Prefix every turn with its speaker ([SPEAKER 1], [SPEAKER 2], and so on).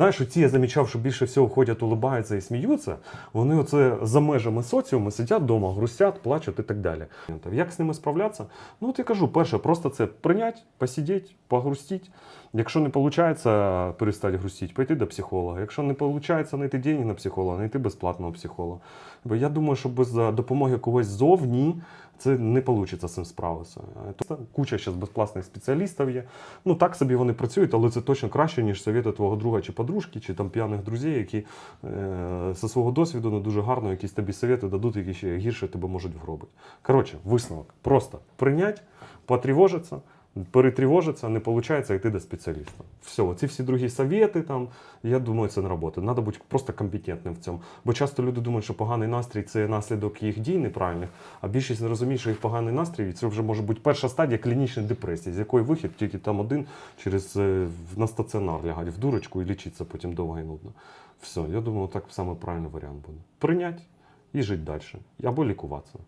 [SPEAKER 1] Знаєш, ці я замічав, що більше всього ходять, улибаються і сміються. Вони оце за межами соціуму сидять вдома, грустять, плачуть і так далі. Як з ними справлятися? Ну, от я кажу, перше, просто це прийняти, посидіти, погрустити. Якщо не виходить перестати грустити, пойти до психолога. Якщо не виходить знайти деньги на психолога, знайти безплатного психолога. Бо я думаю, що без е, допомоги когось ззовні це не вийде з цим справитися. Тобто Куча ще безплатних спеціалістів є. Ну так собі вони працюють, але це точно краще, ніж совєти твого друга чи подружки, чи там п'яних друзів, які е, зі свого досвіду не дуже гарно якісь тобі совєти дадуть, які ще гірше тебе можуть вгробити. Коротше, висновок. Просто прийнять, потривожитися. Перетривожиться, не виходить йти до спеціаліста. Все, ці всі другі совєти, там, я думаю, це не робота. Треба бути просто компетентним в цьому. Бо часто люди думають, що поганий настрій це наслідок їх дій неправильних, а більшість не розуміє, що їх поганий настрій і це вже може бути перша стадія клінічної депресії, з якої вихід тільки там один через е, на стаціонар лягати в дурочку і лічитися потім довго і нудно. Все, я думаю, так саме правильний варіант буде. Прийняти і жити далі. Або лікуватися.